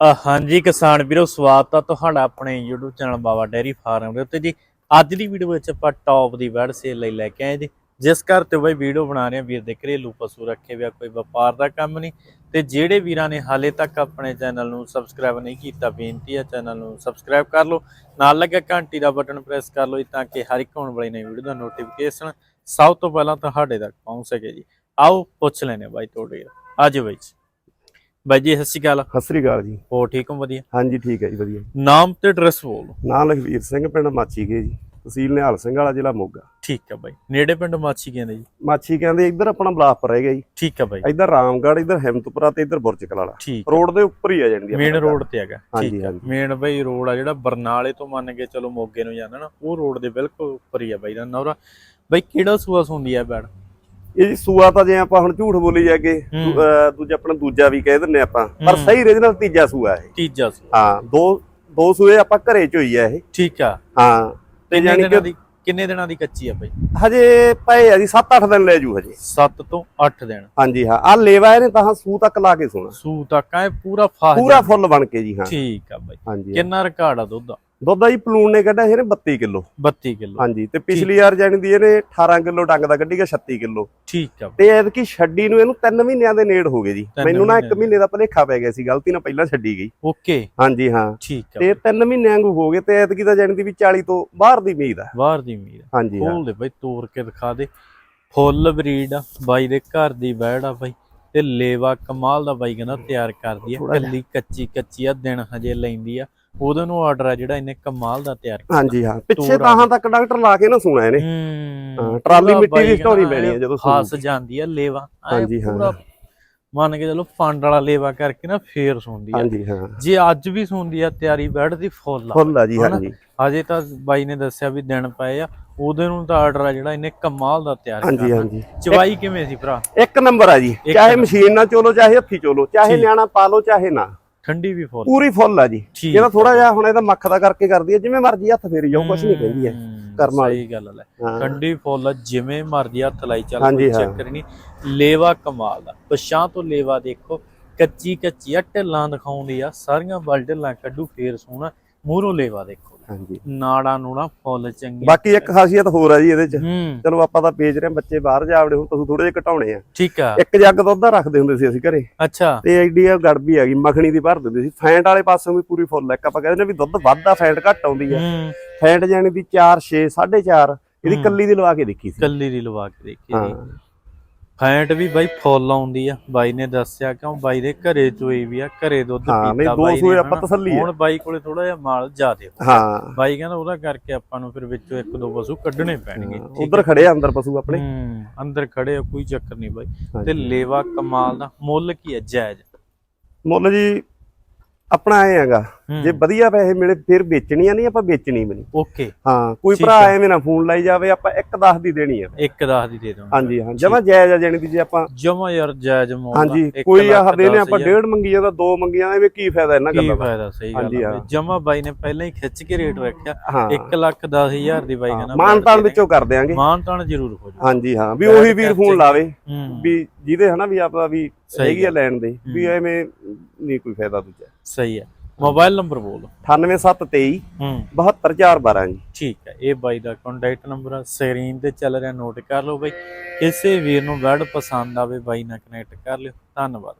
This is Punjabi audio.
ਹਾਂਜੀ ਕਿਸਾਨ ਵੀਰੋ, ਸਵਾਗਤ ਆ ਤੁਹਾਡਾ ਆਪਣੇ YouTube channel Baba dairy farm ਦੇ ਉੱਤੇ ਜੀ। ਅੱਜ ਦੀ ਵੀਡੀਓ ਵਿੱਚ ਆਪਾਂ ਟੌਪ ਦੀ ਵੈੜ ਸੇਲ ਲਈ ਲੈ ਕੇ ਆਏ ਜੀ। ਜਿਸ ਘਰ ਤੇ ਬਈ ਵੀਡੀਓ ਬਣਾ ਰਹੇ ਆ, ਵੀਰ ਦੇ ਘਰੇਲੂ ਪਸ਼ੂ ਰੱਖੇ ਵਿਆ ਕੋਈ ਵਪਾਰ ਦਾ ਕੰਮ ਨਹੀਂ। ਤੇ ਜਿਹੜੇ ਵੀਰਾਂ ਨੇ ਹਾਲੇ ਤੱਕ ਆਪਣੇ ਚੈਨਲ ਨੂੰ ਸਬਸਕ੍ਰਾਈਬ ਨਹੀਂ ਕੀਤਾ, ਬੇਨਤੀ ਹੈ ਚੈਨਲ ਨੂੰ ਸਬਸਕ੍ਰਾਈਬ ਕਰ ਲਓ। ਨਾਲ ਲੱਗਾ ਘੰਟੀ ਦਾ ਬਟਨ ਪ੍ਰੈਸ ਕਰ ਲਓ ਜੀ, ਤਾਂ ਕਿ ਹਰ ਇੱਕ ਆਉਣ ਵਾਲੀ ਨਵੀਂ ਵੀਡੀਓ ਦਾ ਨੋਟੀਫਿਕੇਸ਼ਨ ਸਭ ਤੋਂ ਪਹਿਲਾਂ ਤੁਹਾਡੇ ਤੱਕ ਪਹੁੰਚ ਸਕੇ ਜੀ। ਆਓ ਪੁੱਛ ਲੈਨੇ ਬਾਈ ਤੁਹਾਡੇ। ਆਜੋ ਬਾਈ ਜੀ। ਬਾਈ ਜੀ ਸਤਿ ਸ਼੍ਰੀ ਅਕਾਲ। ਸਤਿ ਸ੍ਰੀ ਅਕਾਲ ਜੀ। ਹੋ ਠੀਕ ਹੋ? ਵਧੀਆ। ਹਾਂਜੀ ਠੀਕ ਹੈ ਜੀ ਵਧੀਆ। ਨਾਮ ਤੇ ਐਡਰੈਸ ਬੋਲੋ ਨਾਂ ਲਖਵੀਰ ਸਿੰਘ ਪਿੰਡ ਕੇ ਜੀ। ਤਹਿਸੀਲ ਨਿਹਾਲ ਸਿੰਘ ਵਾਲਾ ਜ਼ਿਲ੍ਹਾ ਮੋਗਾ। ਠੀਕ ਆ ਬਾਈ। ਨੇੜੇ ਪਿੰਡ ਮਾਛੀ ਕਹਿੰਦੇ ਜੀ? ਮਾਛੀ ਕਹਿੰਦੇ ਇੱਧਰ ਆਪਣਾ ਬਲਾਸਪੁਰ ਰਹਿ ਗਿਆ ਜੀ। ਠੀਕ ਆ ਬਾਈ। ਇੱਧਰ ਰਾਮਗੜ੍ਹ ਇੱਧਰ ਹਿੰਮਤਪੁਰਾ ਤੇ ਇੱਧਰ ਬੁਰਜਕਲ ਵਾਲਾ ਠੀਕ ਰੋਡ ਦੇ ਉੱਪਰ ਹੀ ਆ ਜਾਂਦੀ ਮੇਨ ਰੋਡ ਤੇ ਹੈਗਾ। ਹਾਂਜੀ, ਠੀਕ ਹਾਂਜੀ। ਮੇਨ ਬਾਈ ਰੋਡ ਆ ਜਿਹੜਾ ਬਰਨਾਲੇ ਤੋਂ ਮੰਨ ਕੇ ਚਲੋ ਮੋਗੇ ਨੂੰ ਜਾਂਦਾ ਨਾ ਉਹ ਰੋਡ ਦੇ ਬਿਲਕੁਲ ਉੱਪਰ ਹੀ ਆ ਬਾਈ ਦਾ ਨੌਰਾ। ਬਾਈ ਕਿਹੜਾ ਸੂਆ ਸੁੰਦੀ ਆ ਬੈੜ? ਇਹ ਸੂਆ ਤਾਂ ਜੇ ਆਪਾਂ ਹੁਣ ਝੂਠ ਬੋਲੀ ਜਾਗੇ। ਦੂਜਾ ਆਪਣਾ ਦੂਜਾ ਵੀ ਕਹਿ ਦਿੰਨੇ ਆਪਾਂ। ਪਰ। ਸਹੀ ਰੀਜਨਲ ਤੀਜਾ ਸੂਆ ਇਹ। ਤੀਜਾ ਸੂਆ। ਹਾਂ ਦੋ ਦੋ ਸੂਏ ਆਪਾਂ ਘਰੇ ਚ ਹੋਈ ਆ ਇਹ। ਠੀਕ ਆ। ਹਾਂ। ਤੇ ਜਾਨੀ ਕਿ ਕਿੰਨੇ ਦਿਨਾਂ ਦੀ ਕੱਚੀ ਆ ਬਾਈ? ਹਜੇ ਪਏ ਆ ਜੀ 7-8 ਦਿਨ ਲੈ ਜੂ ਹਜੇ। 7 ਤੋਂ 8 ਦਿਨ। ਹਾਂਜੀ ਹਾਂ। ਆ ਲੇਵਾ ਇਹਨੇ ਤਾਂ ਸੂ ਤੱਕ ਲਾ ਕੇ ਸੋਣਾ। ਸੂ ਤੱਕ ਐ ਪੂਰਾ ਫਾਹ ਪੂਰਾ ਫੁੱਲ ਬਣ ਕੇ ਜੀ ਹਾਂ। ਠੀਕ ਆ ਬਾਈ। ਕਿੰਨਾ ਰਿਕਾਰਡ ਆ ਦੁੱਧ ਦਾ? ਦੁੱਧ ਆ ਜੀ ਪਲੂਣ ਨੇ ਕੱਢਿਆ ਸੀ ਇਹਨੇ 32 ਕਿਲੋ। 32 ਕਿਲੋ। ਹਾਂਜੀ ਤੇ ਪਿਛਲੀ ਵਾਰ ਜਾਣੀ ਦੀ ਇਹਨੇ 18 ਕਿਲੋ ਡੰਗ ਦਾ ਕੱਢੀ ਗਿਆ 36 ਕਿਲੋ। ਠੀਕ ਆ। ਤੇ ਐਤਕੀ ਛੱਡੀ ਨੂੰ ਇਹਨੂੰ 3 ਮਹੀਨਿਆਂ ਦੇ ਨੇੜ ਹੋ ਗਏ ਜੀ। ਮੈਨੂੰ ਨਾ 1 ਮਹੀਨੇ ਦਾ ਭਲੇਖਾ ਪੈ ਗਿਆ ਸੀ ਗਲਤੀ ਨਾਲ ਪਹਿਲਾਂ ਛੱਡੀ ਗਈ। ਓਕੇ। ਹਾਂਜੀ ਹਾਂ। ਠੀਕ ਆ। ਤੇ 3 ਮਹੀਨਿਆਂ ਵਾਂਗੂ ਹੋ ਗਏ ਤੇ ਐਤਕੀ ਤਾਂ ਜਾਣੀ ਦੀ ਵੀ 40 ਤੋਂ ਬਾਹਰ ਦੀ ਉਮੀਦ ਆ। ਬਾਹਰ ਦੀ ਮੀਰ ਹਾਂਜੀ ਹਾਂ। ਖੋਲ ਦੇ ਬਾਈ ਤੋੜ ਕੇ ਦਿਖਾ ਦੇ। ਫੁੱਲ ਬਰੀਡ ਆ ਬਾਈ ਦੇ ਘਰ ਦੀ ਬੈੜ ਆ ਬਾਈ। ਤੇ ਲੇਵਾ ਕਮਾਲ ਦਾ ਬਾਈ ਕਹਿੰਦਾ ਤਿਆਰ ਕਰਦੀ ਆ। ਕੱਲੀ ਕੱਚੀ ਕੱਚੀ ਆ ਦਿਨ ਹਜੇ ਲੈਂਦੀ ਆ। ਉਹਦੇ ਨੂੰ ਆਰਡਰ ਆ ਜਿਹੜਾ ਇਹਨੇ ਕਮਾਲ ਦਾ ਤਿਆਰ ਕੀਤਾ। ਹਾਂਜੀ ਹਾਂ। ਪਿੱਛੇ ਤਾਹਾਂ ਤੱਕ ਡਾਕਟਰ ਲਾ ਕੇ ਨਾ ਸੁਣਾ ਇਹਨੇ। ਹੂੰ। ਹਾਂ, ਟਰਾਲੀ ਮਿੱਟੀ ਦੀ ਪੈਣੀ ਆ ਐਂ ਜਦੋਂ ਸੂਊਗੀ। ਜਾਂਦੀ ਆ ਲੇਵਾ। ਹਾਂਜੀ, ਹਾਂ। ਪੂਰਾ ਮੰਨ ਕੇ ਚਲੋ ਫੰਡ ਵਾਲਾ ਲੇਵਾ ਕਰਕੇ ਨਾ ਫੇਰ ਸੁਣਦੀ ਆ। ਹਾਂਜੀ ਹਾਂ। ਜੇ ਅੱਜ ਵੀ ਸੁਣਦੀ ਆ ਤਿਆਰੀ ਬੈੜ ਦੀ ਫੁੱਲ ਆ। ਫੁੱਲ ਆ ਜੀ? ਹਾਂਜੀ। ਹਜੇ ਤਾਂ ਬਾਈ ਨੇ ਦੱਸਿਆ ਵੀ ਦਿਨ ਪਏ ਆ ਉਹਦੇ ਨੂੰ ਤਾਂ ਆਰਡਰ ਆ ਜਿਹੜਾ ਇਹਨੇ ਕਮਾਲ ਦਾ ਤਿਆਰ ਹਾਂਜੀ ਕਰਨਾ ਹਾਂਜੀ। ਚਵਾਈ ਕਿਵੇਂ ਸੀ ਭਰਾ? ਇੱਕ ਨੰਬਰ ਆ ਜੀ ਚਾਹੇ। ਮਸ਼ੀਨ ਨਾਲ ਚੋਲੋ ਚਾਹੇ ਹੱਥੀ ਚੋਲੋ ਚਾਹੇ। ਨਿਆਣਾ ਪਾ ਲਓ ਚਾਹੇ ਨਾ। ਠੰਡੀ ਵੀ ਫੁੱਲ। ਪੂਰੀ ਫੁੱਲ ਆ ਜੀ। ਇਹਦਾ ਥੋੜਾ ਜਿਹਾ ਹੁਣ ਇਹਦਾ ਮੱਖ ਦਾ ਕਰਕੇ ਕਰਦੀ ਹੈ ਜਿਵੇਂ ਮਰਜ਼ੀ ਹੱਥ ਫੇਰੀ ਜਾਓ ਕੁਝ ਨਹੀਂ ਕਹਿੰਦੀ ਹੈ ਕਰਮ ਵਾਲੀ। ਸਹੀ ਗੱਲ ਹੈ। ਠੰਡੀ ਫੁੱਲ ਜਿਵੇਂ ਮਰਜ਼ੀ ਹੱਥ ਲਾਈ ਚੱਲ ਕੋਈ। ਚੱਕਰ ਨਹੀਂ। ਲੇਵਾ ਕਮਾਲ ਦਾ ਪਛਾਂ ਤੋਂ ਲੇਵਾ ਦੇਖੋ ਕੱਚੀ ਕੱਚੀ ਢਿੱਲਾਂ ਦਿਖਾਉਂਦੀ ਆ ਸਾਰੀਆਂ ਬਲ ਢਿੱਲਾਂ ਕੱਢੂ ਫੇਰ ਸੋਹਣਾ। ਮੂਹਰੋਂ ਲੇਵਾ ਦੇਖੋ। ਹਾਂਜੀ। ਨਾੜਾ ਨੂੜਾ ਫੁੱਲ ਚੰਗੇ ਬਾਕੀ ਇੱਕ ਖਾਸੀਅਤ ਹੋਰ ਆ ਜੀ ਇਹਦੇ ਚ। ਚਲੋ ਆਪਾਂ ਤਾਂ ਵੇਚ ਰਹੇ ਬੱਚੇ ਬਾਹਰ ਜਾਵੜੇ ਹੁਣ ਤੁਸੀਂ ਥੋੜੇ ਜਿਹਾ ਘਟਾਉਣੇ ਆ। ਠੀਕ ਆ। ਇੱਕ ਜੱਗ ਦੁੱਧ ਦਾ ਰੱਖਦੇ ਹੁੰਦੇ ਸੀ ਅਸੀਂ ਘਰੇ। ਅੱਛਾ। ਤੇ ਐਡੀ ਆ ਗੜਬੀ ਆ ਗਈ ਮੱਖਣੀ ਦੀ ਭਰ ਦਿੰਦੇ ਸੀ। ਫੈਂਟ ਵਾਲੇ ਪਾਸੋਂ ਵੀ ਪੂਰੀ ਫੁੱਲ। ਇੱਕ ਆਪਾਂ ਕਹਿੰਦੇ ਨੇ ਵੀ ਦੁੱਧ ਵੱਧਦਾ ਫੈਂਟ ਘੱਟ ਆਉਂਦੀ ਆ। ਫੈਂਟ ਜਾਣੀ ਦੀ 4 6 4.5 ਇਹਦੀ। ਕੱਲੀ ਦੀ ਲਵਾ ਕੇ ਦੇਖੀ ਸੀ। ਕੱਲੀ ਦੀ ਲਵਾ ਕੇ ਦੇਖੀ। ਹਾਂ। ਜੀ ਫੈਂਟ ਵੀ ਬਾਈ ਫੁੱਲ ਆਉਂਦੀ ਆ। ਬਾਈ ਨੇ ਦੱਸਿਆ ਕਿਉਂ ਬਾਈ ਦੇ ਘਰੇ ਚੋਈ ਵੀ ਆ ਘਰੇ ਦੁੱਧ ਪੀਤਾ ਬਾਈ ਨੇ ਆਪਾਂ। ਤਸੱਲੀ ਹੁਣ ਬਾਈ ਕੋਲੇ ਥੋੜਾ ਜਿਹਾ ਮਾਲ ਜ਼ਿਆਦੇ ਹਾਂ। ਬਾਈ ਕਹਿੰਦਾ ਉਹਦਾ ਕਰਕੇ ਆਪਾਂ ਨੂੰ ਫਿਰ ਵਿੱਚੋਂ ਇੱਕ ਦੋ ਪਸ਼ੂ ਕੱਢਣੇ ਪੈਣਗੇ। ਉਧਰ ਖੜੇ ਆ ਅੰਦਰ ਪਸ਼ੂ ਆਪਣੇ। ਅੰਦਰ ਖੜੇ ਆ ਕੋਈ ਚੱਕਰ ਨਹੀਂ ਬਾਈ। ਤੇ। ਲੇਵਾ ਕਮਾਲ ਦਾ ਮੁੱਲ ਕੀ ਹੈ ਜਾਇਜ਼? ਮੁੱਲ ਜੀ ਆਪਣਾ ਐ ਹੈਗਾ। ਜੇ ਵਧੀਆ ਪੈਸੇ ਮਿਲੇ ਫਿਰ ਵੇਚਣੀ ਆ ਨਹੀਂ ਆਪਾਂ ਵੇਚਣੀ ਵੀ ਨਹੀਂ। ਓਕੇ। ਹਾਂ ਕੋਈ ਭਰਾ। ਐਵੇਂ ਨਾ ਫੋਨ ਲਾਈ ਜਾਵੇ ਆਪਾਂ ਇੱਕ 10 ਦੀ ਦੇਣੀ ਆ ਇੱਕ ਦਸ ਦੀ ਦੇ ਦੋ ਹਾਂਜੀ ਹਾਂ ਜਮਾ ਜਾਇਜ਼ ਆ ਜਾਣੀ ਦੀ ਜੇ ਆਪਾਂ ਜਮਾ ਯਾਰ ਜਾਇਜ਼ ਮੁੱਲ। ਹਾਂਜੀ ਕੋਈ ਆਹ ਦਸ ਆਪਾਂ। ਡੇਢ ਮੰਗੀ ਜਾਂਦਾ ਦੋ ਮੰਗੀਆਂ ਐਵੇਂ ਕੀ ਫਾਇਦਾ ਇਹਨਾਂ ਕੀ ਗੱਲਾਂ ਦਾ? ਫਾਇਦਾ ਸਹੀ ਗੱਲ। ਜਮਾ ਬਾਈ ਨੇ ਪਹਿਲਾਂ ਹੀ ਖਿੱਚ ਕੇ ਰੇਟ ਰੱਖਿਆ। ਹਾਂ। 1 ਲੱਖ 10 ਹਜ਼ਾਰ ਦੀ ਬਾਈ ਕਹਿੰਦਾ ਮਾਨ ਤਾਨ ਵਿੱਚੋਂ ਕਰ ਦਿਆਂਗੇ। ਮਾਨ ਤਾਨ ਜ਼ਰੂਰ ਹੋ ਜੂ ਹਾਂਜੀ ਹਾਂ ਵੀ ਉਹੀ ਵੀਰ ਕੇ ਫੋਨ ਲਾਵੇ ਵੀ ਜਿਹਦੇ ਹਨਾ ਵੀ ਆਪਾਂ ਵੀ ਸਹੀ ਹੈਗੀ ਆ ਲੈਣ ਦੇ ਵੀ। ਐਵੇਂ ਨਹੀਂ ਕੋਈ ਫਾਇਦਾ ਦੂਜਾ। ਸਹੀ ਹੈ ਮੋਬਾਈਲ ਨੰਬਰ ਬੋਲ। 98723 ਹੂੰ। 72412 ਜੀ। ਠੀਕ ਹੈ ਇਹ ਬਾਈ ਦਾ ਕੰਟੈਕਟ ਨੰਬਰ ਆ। ਸਕਰੀਨ ਤੇ ਚੱਲ ਰਿਹਾ ਨੋਟ ਕਰ ਲਓ ਬਾਈ। ਕਿਸੇ ਵੀਰ ਨੂੰ ਵਰਡ ਪਸੰਦ ਆਵੇ ਬਾਈ ਨਾਲ ਕਨੈਕਟ ਕਰ ਲਿਓ। ਧੰਨਵਾਦ